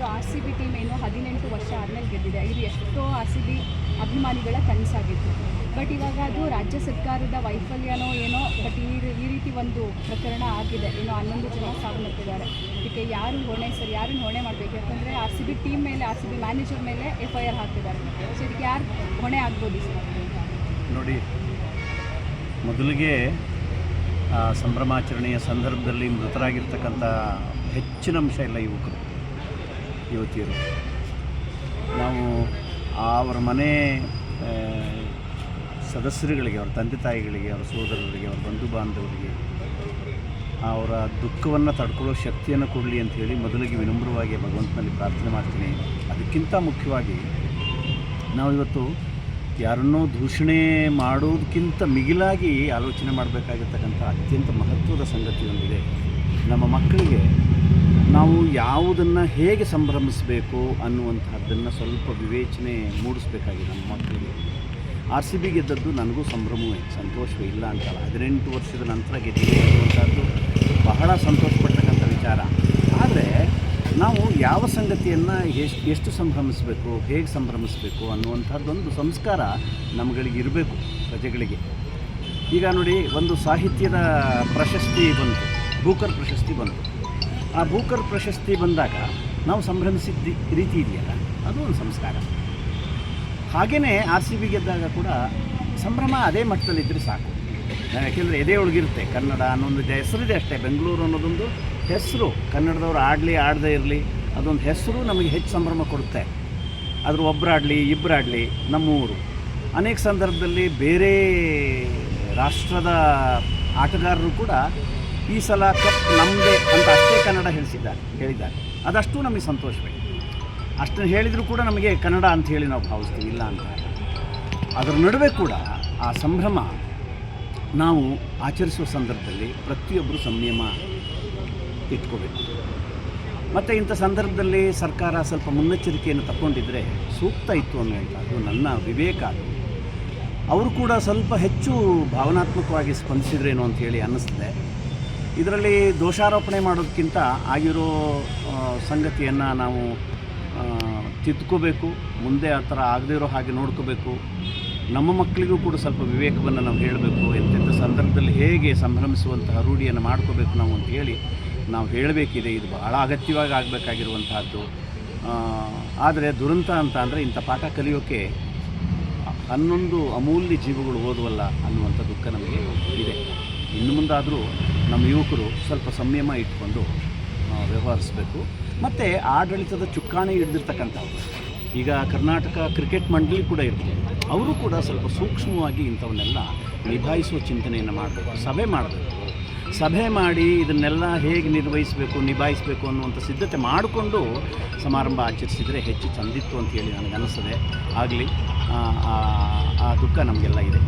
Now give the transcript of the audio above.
ಒಂದು R C B team ಏನು ಹದಿನೆಂಟು ವರ್ಷ ಆದಮೇಲೆ ಗೆದ್ದಿದೆ. ಇದು ಎಷ್ಟೋ ಆರ್ ಸಿ ಬಿ ಅಭಿಮಾನಿಗಳ ಕನಸಾಗಿತ್ತು. ಬಟ್ ಇವಾಗ ಅದು ರಾಜ್ಯ ಸರ್ಕಾರದ ವೈಫಲ್ಯನೋ ಏನೋ, ಬಟ್ ಈ ಈ ರೀತಿ ಒಂದು ಪ್ರಕರಣ ಆಗಿದೆ. ಏನೋ ಹನ್ನೊಂದು ಜನ ಸಾವನ್ನಪ್ಪಿದ್ದಾರೆ. ಇದಕ್ಕೆ ಯಾರು ಹೊಣೆ, ಸರ್ ಯಾರನ್ನು ಹೊಣೆ ಮಾಡಬೇಕು? ಯಾಕಂದರೆ ಆರ್ ಸಿ ಬಿ ಟೀಮ್ ಮೇಲೆ, ಆರ್ ಸಿ ಬಿ ಮ್ಯಾನೇಜರ್ ಮೇಲೆ ಎಫ್ ಐ ಆರ್ ಹಾಕಿದ್ದಾರೆ. ಸೊ ಇದಕ್ಕೆ ಯಾರು ಹೊಣೆ ಆಗ್ಬೋದು ಸರ್? ನೋಡಿ, ಮೊದಲಿಗೆ ಸಂಭ್ರಮಾಚರಣೆಯ ಸಂದರ್ಭದಲ್ಲಿ ಮೃತರಾಗಿರ್ತಕ್ಕಂಥ ಹೆಚ್ಚಿನ ಅಂಶ ಇಲ್ಲ ಯುವಕರು. ಯುವತಿಯರು. ನಾವು ಅವರ ಮನೆ ಸದಸ್ಯರುಗಳಿಗೆ, ಅವರ ತಂದೆ ತಾಯಿಗಳಿಗೆ, ಅವರ ಸೋದರರಿಗೆ, ಅವರ ಬಂಧು ಬಾಂಧವರಿಗೆ ಅವರ ದುಃಖವನ್ನು ತಡ್ಕೊಳ್ಳೋ ಶಕ್ತಿಯನ್ನು ಕೊಡಲಿ ಅಂತ ಹೇಳಿ ಮೊದಲಿಗೆ ವಿನಮ್ರವಾಗಿ ಭಗವಂತನಲ್ಲಿ ಪ್ರಾರ್ಥನೆ ಮಾಡ್ತೀನಿ. ಅದಕ್ಕಿಂತ ಮುಖ್ಯವಾಗಿ ನಾವು ಇವತ್ತು ಯಾರನ್ನೋ ದೂಷಣೆ ಮಾಡೋದಕ್ಕಿಂತ ಮಿಗಿಲಾಗಿ ಆಲೋಚನೆ ಮಾಡಬೇಕಾಗಿರ್ತಕ್ಕಂಥ ಅತ್ಯಂತ ಮಹತ್ವದ ಸಂಗತಿ ಒಂದಿದೆ ನಮ್ಮ ಮಕ್ಕಳಿಗೆ ನಾವು ಯಾವುದನ್ನು ಹೇಗೆ ಸಂಭ್ರಮಿಸಬೇಕು ಅನ್ನುವಂಥದ್ದನ್ನು ಸ್ವಲ್ಪ ವಿವೇಚನೆ ಮೂಡಿಸ್ಬೇಕಾಗಿದೆ ನಮ್ಮ ಮಕ್ಕಳಿಗೆ. ಆರ್ ಸಿ ಬಿ ಗೆದ್ದದ್ದು ನನಗೂ ಸಂಭ್ರಮವೇ, ಸಂತೋಷವೇ ಇಲ್ಲ ಅಂತಲ್ಲ. ಹದಿನೆಂಟು ವರ್ಷದ ನಂತರ ಗೆದ್ದಿದೆ ಅನ್ನುವಂಥದ್ದು ಬಹಳ ಸಂತೋಷಪಡ್ತಕ್ಕಂಥ ವಿಚಾರ. ಆದರೆ ನಾವು ಯಾವ ಸಂಗತಿಯನ್ನು ಎಷ್ಟು ಎಷ್ಟು ಸಂಭ್ರಮಿಸಬೇಕು, ಹೇಗೆ ಸಂಭ್ರಮಿಸಬೇಕು ಅನ್ನುವಂಥದ್ದೊಂದು ಸಂಸ್ಕಾರ ನಮ್ಗಳಿಗೆ ಇರಬೇಕು ಪ್ರಜೆಗಳಿಗೆ. ಈಗ ನೋಡಿ, ಒಂದು ಸಾಹಿತ್ಯದ ಪ್ರಶಸ್ತಿ ಬಂತು ಬೂಕರ್ ಪ್ರಶಸ್ತಿ ಬಂತು. ಆ ಬೂಕರ್ ಪ್ರಶಸ್ತಿ ಬಂದಾಗ ನಾವು ಸಂಭ್ರಮಿಸಿದ್ದ ರೀತಿ ಇದೆಯಲ್ಲ, ಅದು ಒಂದು ಸಂಸ್ಕಾರ. ಹಾಗೆಯೇ ಆರ್ ಸಿ ಬಿ ಗೆದ್ದಾಗ ಕೂಡ ಸಂಭ್ರಮ ಅದೇ ಮಟ್ಟದಲ್ಲಿದ್ದರೆ ಸಾಕು. ಯಾಕೆಂದರೆ ಎದೆ ಒಳಗಿರುತ್ತೆ, ಕನ್ನಡ ಅನ್ನೊಂದು ಹೆಸರಿದೆ ಅಷ್ಟೇ, ಬೆಂಗಳೂರು ಅನ್ನೋದೊಂದು ಹೆಸರು. ಕನ್ನಡದವ್ರು ಆಡಲಿ, ಆಡದೇ ಇರಲಿ, ಅದೊಂದು ಹೆಸರು ನಮಗೆ ಹೆಚ್ಚು ಸಂಭ್ರಮ ಕೊಡುತ್ತೆ. ಆದರೂ ಒಬ್ಬರಾಡಲಿ ಇಬ್ಬರಾಡಲಿ ನಮ್ಮ ಊರು ಅನೇಕ ಸಂದರ್ಭದಲ್ಲಿ ಬೇರೆ ರಾಷ್ಟ್ರದ ಆಟಗಾರರು ಕೂಡ ಈ ಸಲ ಕಪ್ ನಮ್ಮದೇ ಅಂತ ಅಷ್ಟೇ ಕನ್ನಡ ಹೇಳಿಸಿದ್ದಾರೆ ಹೇಳಿದ್ದಾರೆ. ಅದಷ್ಟು ನಮಗೆ ಸಂತೋಷವೇ ಅಷ್ಟನ್ನು ಹೇಳಿದರೂ ಕೂಡ ನಮಗೆ ಕನ್ನಡ ಅಂತ ಹೇಳಿ ನಾವು ಭಾವಿಸ್ತೀವಿ, ಇಲ್ಲ ಅಂತ ಅದರ ನಡುವೆ ಕೂಡ ಆ ಸಂಭ್ರಮ ನಾವು ಆಚರಿಸುವ ಸಂದರ್ಭದಲ್ಲಿ ಪ್ರತಿಯೊಬ್ಬರು ಸಂಯಮ ಇಟ್ಕೋಬೇಕು. ಮತ್ತು ಇಂಥ ಸಂದರ್ಭದಲ್ಲಿ ಸರ್ಕಾರ ಸ್ವಲ್ಪ ಮುನ್ನೆಚ್ಚರಿಕೆಯನ್ನು ತಗೊಂಡಿದ್ದರೆ ಸೂಕ್ತ ಇತ್ತು ಅನ್ನುವಂಥದ್ದು ನನ್ನ ವಿವೇಕ. ಅದು ಅವರು ಕೂಡ ಸ್ವಲ್ಪ ಹೆಚ್ಚು ಭಾವನಾತ್ಮಕವಾಗಿ ಸ್ಪಂದಿಸಿದ್ರೇನೋ ಅಂತ ಹೇಳಿ ಅನ್ನಿಸ್ತದೆ. ಇದರಲ್ಲಿ ದೋಷಾರೋಪಣೆ ಮಾಡೋದಕ್ಕಿಂತ ಆಗಿರೋ ಸಂಗತಿಯನ್ನು ನಾವು ತಿದ್ಕೋಬೇಕು, ಮುಂದೆ ಆ ಥರ ಆಗದೇ ಹಾಗೆ ನೋಡ್ಕೋಬೇಕು. ನಮ್ಮ ಮಕ್ಕಳಿಗೂ ಕೂಡ ಸ್ವಲ್ಪ ವಿವೇಕವನ್ನು ನಾವು ಹೇಳಬೇಕು, ಎಂತೆಂಥ ಸಂದರ್ಭದಲ್ಲಿ ಹೇಗೆ ಸಂಭ್ರಮಿಸುವಂತಹ ರೂಢಿಯನ್ನು ಮಾಡ್ಕೋಬೇಕು ನಾವು ಅಂತ ಹೇಳಿ ನಾವು ಹೇಳಬೇಕಿದೆ. ಇದು ಭಾಳ ಅಗತ್ಯವಾಗಿ ಆಗಬೇಕಾಗಿರುವಂತಹದ್ದು. ಆದರೆ ದುರಂತ ಅಂತ ಅಂದರೆ ಇಂಥ ಪಾಠ ಕಲಿಯೋಕ್ಕೆ ಹನ್ನೊಂದು ಅಮೂಲ್ಯ ಜೀವಗಳು ಓದುವಲ್ಲ ಅನ್ನುವಂಥ ದುಃಖ ನಮಗೆ ಇದೆ. ಇನ್ನು ಮುಂದಾದರೂ ನಮ್ಮ ಯುವಕರು ಸ್ವಲ್ಪ ಸಂಯಮ ಇಟ್ಕೊಂಡು ವ್ಯವಹರಿಸಬೇಕು. ಮತ್ತು ಆಡಳಿತದ ಚುಕ್ಕಾಣಿ ಹಿಡಿದಿರ್ತಕ್ಕಂಥವ್ರು. ಈಗ ಕರ್ನಾಟಕ ಕ್ರಿಕೆಟ್ ಮಂಡಳಿ ಕೂಡ ಇರ್ತದೆ. ಅವರು ಕೂಡ ಸ್ವಲ್ಪ ಸೂಕ್ಷ್ಮವಾಗಿ ಇಂಥವನ್ನೆಲ್ಲ ನಿಭಾಯಿಸುವ ಚಿಂತನೆಯನ್ನು ಮಾಡಬೇಕು, ಸಭೆ ಮಾಡಬೇಕು. ಸಭೆ ಮಾಡಿ ಇದನ್ನೆಲ್ಲ ಹೇಗೆ ನಿರ್ವಹಿಸಬೇಕು, ನಿಭಾಯಿಸಬೇಕು ಅನ್ನುವಂಥ ಸಿದ್ಧತೆ ಮಾಡಿಕೊಂಡು ಸಮಾರಂಭ ಆಚರಿಸಿದರೆ ಹೆಚ್ಚು ಚಂದಿತ್ತು ಅಂತ ಹೇಳಿ ನನಗೆ ಅನಿಸ್ತದೆ ಆಗಲಿ ಆ ದುಃಖ ನಮಗೆಲ್ಲ ಇದೆ.